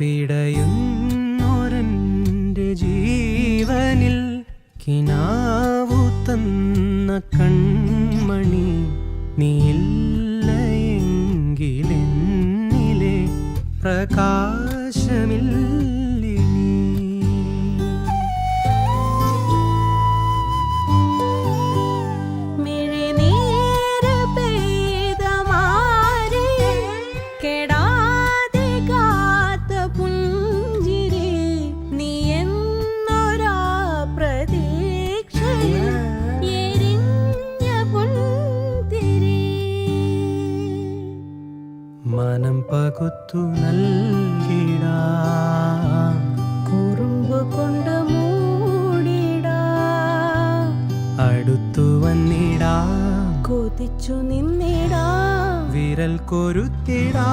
പിടയുന്നൊരന്റെ ജീവനിൽ കിനാവു തന്ന കൺമണി നീയില്ലയെങ്കിലെന്നിലെ പ്രകാശമില്ലിനി മനം പകുത്തു നൽകിടാ. കുറുമ്പ് കൊണ്ട് മൂടിടാ. അടുത്തു വന്നിടാ. കൊതിച്ചു നിന്നിടാ. വിരൽ കൊരുത്തിടാ.